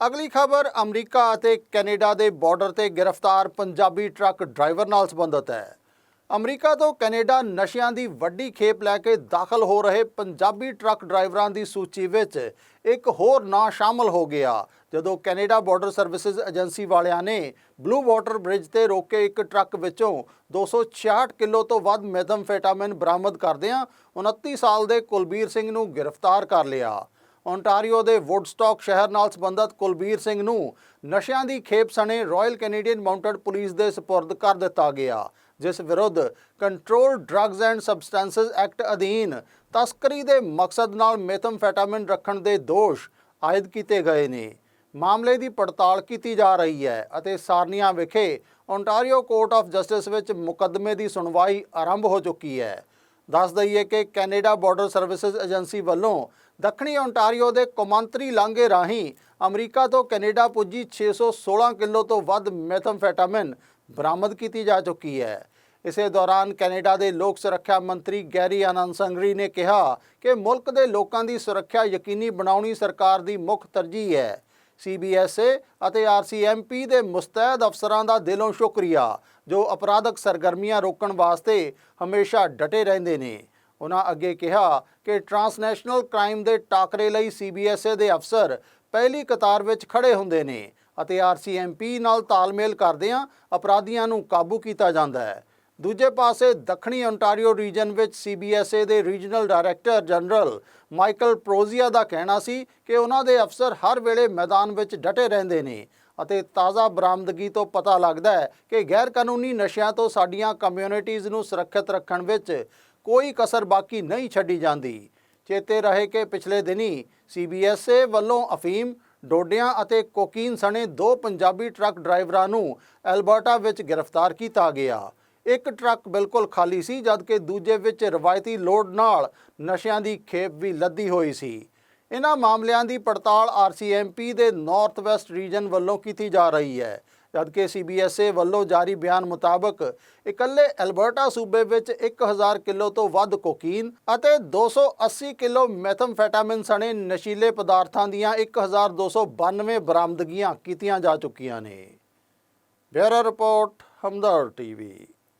ਅਗਲੀ ਖਬਰ, ਅਮਰੀਕਾ ਅਤੇ ਕੈਨੇਡਾ ਦੇ ਬਾਰਡਰ ਤੇ ਗ੍ਰਿਫਤਾਰ ਪੰਜਾਬੀ ਟਰੱਕ ਡਰਾਈਵਰ ਨਾਲ ਸੰਬੰਧਿਤ ਹੈ। ਅਮਰੀਕਾ ਤੋਂ ਕੈਨੇਡਾ ਨਸ਼ਿਆਂ ਦੀ ਵੱਡੀ ਖੇਪ ਲੈ ਕੇ ਦਾਖਲ ਹੋ ਰਹੇ ਪੰਜਾਬੀ ਟਰੱਕ ਡਰਾਈਵਰਾਂ ਦੀ ਸੂਚੀ ਵਿੱਚ ਇੱਕ ਹੋਰ ਨਾਂ ਸ਼ਾਮਲ ਹੋ ਗਿਆ, ਜਦੋਂ ਕੈਨੇਡਾ ਬਾਰਡਰ ਸਰਵਿਸਿਜ਼ ਏਜੰਸੀ ਵਾਲਿਆਂ ਨੇ ਬਲੂ ਵਾਟਰ ਬ੍ਰਿਜ ਤੇ ਰੋਕੇ ਇੱਕ ਟਰੱਕ ਵਿੱਚੋਂ 266 ਕਿਲੋ ਤੋਂ ਵੱਧ ਮੈਥਮਫੈਟਾਮਿਨ ਬਰਾਮਦ ਕਰਦਿਆਂ 29 ਸਾਲ ਦੇ ਕੁਲਬੀਰ ਸਿੰਘ ਨੂੰ ਗ੍ਰਿਫਤਾਰ ਕਰ ਲਿਆ। ਓਨਟਾਰੀਓ ਦੇ ਵੁੱਡਸਟਾਕ ਸ਼ਹਿਰ ਨਾਲ ਸੰਬੰਧਿਤ ਕੁਲਬੀਰ ਸਿੰਘ ਨੂੰ ਨਸ਼ਿਆਂ ਦੀ ਖੇਪ ਸਣੇ ਰਾਇਲ ਕੈਨੇਡੀਅਨ ਮਾਊਂਟਡ ਪੁਲਿਸ ਦੇ ਸਪੁਰਦ ਕਰ ਦਿੱਤਾ ਗਿਆ, ਜਿਸ ਵਿਰੁੱਧ control drugs and substances act ਅਧੀਨ ਤਸਕਰੀ ਦੇ ਮਕਸਦ ਨਾਲ ਮੈਥਮਫੈਟਾਮਿਨ ਰੱਖਣ ਦੇ ਦੋਸ਼ ਆਇਦ ਕੀਤੇ ਗਏ ਨੇ। ਮਾਮਲੇ ਦੀ ਪੜਤਾਲ ਕੀਤੀ ਜਾ ਰਹੀ ਹੈ ਅਤੇ ਸਾਰਨੀਆਂ ਵਿਖੇ ਓਨਟਾਰੀਓ ਕੋਰਟ ਆਫ ਜਸਟਿਸ ਵਿੱਚ ਮੁਕੱਦਮੇ ਦੀ ਸੁਣਵਾਈ ਆਰੰਭ ਹੋ ਚੁੱਕੀ ਹੈ। ਦੱਸ ਦਈਏ ਕਿ ਕੈਨੇਡਾ ਬਾਰਡਰ ਸਰਵਿਸਿਜ਼ ਏਜੰਸੀ ਵੱਲੋਂ ਦੱਖਣੀ ਓਨਟਾਰੀਓ ਦੇ ਕੌਮਾਂਤਰੀ ਲਾਂਘੇ ਰਾਹੀਂ ਅਮਰੀਕਾ ਤੋਂ ਕੈਨੇਡਾ ਪੁੱਜੀ 616 ਕਿਲੋ ਤੋਂ ਵੱਧ ਮੈਥਮਫੈਟਾਮਿਨ ਬਰਾਮਦ ਕੀਤੀ ਜਾ ਚੁੱਕੀ ਹੈ। ਇਸੇ ਦੌਰਾਨ ਕੈਨੇਡਾ ਦੇ ਲੋਕ ਸੁਰੱਖਿਆ ਮੰਤਰੀ ਗੈਰੀ ਆਨੰਦ ਸੰਗਰੀ ਨੇ ਕਿਹਾ ਕਿ ਮੁਲਕ ਦੇ ਲੋਕਾਂ ਦੀ ਸੁਰੱਖਿਆ ਯਕੀਨੀ ਬਣਾਉਣੀ ਸਰਕਾਰ ਦੀ ਮੁੱਖ ਤਰਜੀਹ ਹੈ। ਸੀਬੀਐਸਏ ਅਤੇ ਆਰਸੀਐਮਪੀ ਦੇ ਮੁਸਤੈਦ ਅਫਸਰਾਂ ਦਾ ਦਿਲੋਂ ਸ਼ੁਕਰੀਆ, ਜੋ ਅਪਰਾਧਕ ਸਰਗਰਮੀਆਂ ਰੋਕਣ ਵਾਸਤੇ ਹਮੇਸ਼ਾ ਡਟੇ ਰਹਿੰਦੇ ਨੇ। ਉਹਨਾਂ ਅੱਗੇ ਕਿਹਾ ਕਿ ਟਰਾਂਸਨੈਸ਼ਨਲ ਕ੍ਰਾਈਮ ਦੇ ਟਾਕਰੇ ਲਈ ਸੀਬੀਐਸਏ ਦੇ ਅਫਸਰ ਪਹਿਲੀ ਕਤਾਰ ਵਿੱਚ ਖੜੇ ਹੁੰਦੇ ਨੇ ਅਤੇ ਆਰਸੀਐਮਪੀ ਨਾਲ ਤਾਲਮੇਲ ਕਰਦਿਆਂ ਅਪਰਾਧੀਆਂ ਨੂੰ ਕਾਬੂ ਕੀਤਾ ਜਾਂਦਾ ਹੈ। ਦੂਜੇ ਪਾਸੇ ਦੱਖਣੀ ਓਨਟਾਰੀਓ ਰੀਜਨ ਵਿੱਚ ਸੀਬੀਐਸਏ ਦੇ regional director general Michael Prozia ਦਾ ਕਹਿਣਾ ਸੀ ਕਿ ਉਹਨਾਂ ਦੇ ਅਫਸਰ ਹਰ ਵੇਲੇ ਮੈਦਾਨ ਵਿੱਚ ਡਟੇ ਰਹਿੰਦੇ ਨੇ ਅਤੇ ਤਾਜ਼ਾ ਬਰਾਮਦਗੀ ਤੋਂ ਪਤਾ ਲੱਗਦਾ ਹੈ ਕਿ ਗੈਰ ਕਾਨੂੰਨੀ ਨਸ਼ਿਆਂ ਤੋਂ ਸਾਡੀਆਂ ਕਮਿਊਨਿਟੀਜ਼ ਨੂੰ ਸੁਰੱਖਿਅਤ ਰੱਖਣ ਵਿੱਚ ਕੋਈ ਕਸਰ ਬਾਕੀ ਨਹੀਂ ਛੱਡੀ ਜਾਂਦੀ। ਚੇਤੇ ਰਹੇ ਕਿ ਪਿਛਲੇ ਦਿਨੀ ਸੀਬੀਐਸਏ ਵੱਲੋਂ ਅਫੀਮ, ਡੋਡਿਆਂ ਅਤੇ ਕੋਕੀਨ ਸਣੇ ਦੋ ਪੰਜਾਬੀ ਟਰੱਕ ਡਰਾਈਵਰਾਂ ਨੂੰ ਐਲਬਰਟਾ ਵਿੱਚ ਗ੍ਰਿਫਤਾਰ ਕੀਤਾ ਗਿਆ। ਇੱਕ ਟਰੱਕ ਬਿਲਕੁਲ ਖਾਲੀ ਸੀ, ਜਦਕਿ ਦੂਜੇ ਵਿੱਚ ਰਵਾਇਤੀ ਲੋਡ ਨਾਲ ਨਸ਼ਿਆਂ ਦੀ ਖੇਪ ਵੀ ਲੱਦੀ ਹੋਈ ਸੀ। ਇਹਨਾਂ ਮਾਮਲਿਆਂ ਦੀ ਪੜਤਾਲ ਆਰਸੀਐਮਪੀ ਦੇ ਨਾਰਥ ਵੈਸਟ ਰੀਜਨ ਵੱਲੋਂ ਕੀਤੀ ਜਾ ਰਹੀ ਹੈ, ਜਦਕਿ ਸੀਬੀਐਸਏ ਵੱਲੋਂ ਜਾਰੀ ਬਿਆਨ ਮੁਤਾਬਕ ਇਕੱਲੇ ਐਲਬਰਟਾ ਸੂਬੇ ਵਿੱਚ 1000 ਕਿਲੋ ਤੋਂ ਵੱਧ ਕੋਕੀਨ ਅਤੇ 280 ਕਿਲੋ ਮੈਥਮਫੈਟਾਮਿਨ ਸਣੇ ਨਸ਼ੀਲੇ ਪਦਾਰਥਾਂ ਦੀਆਂ 1292 ਬਰਾਮਦਗੀਆਂ ਕੀਤੀਆਂ ਜਾ ਚੁੱਕੀਆਂ ਨੇ। Bureau report Hamdard TV.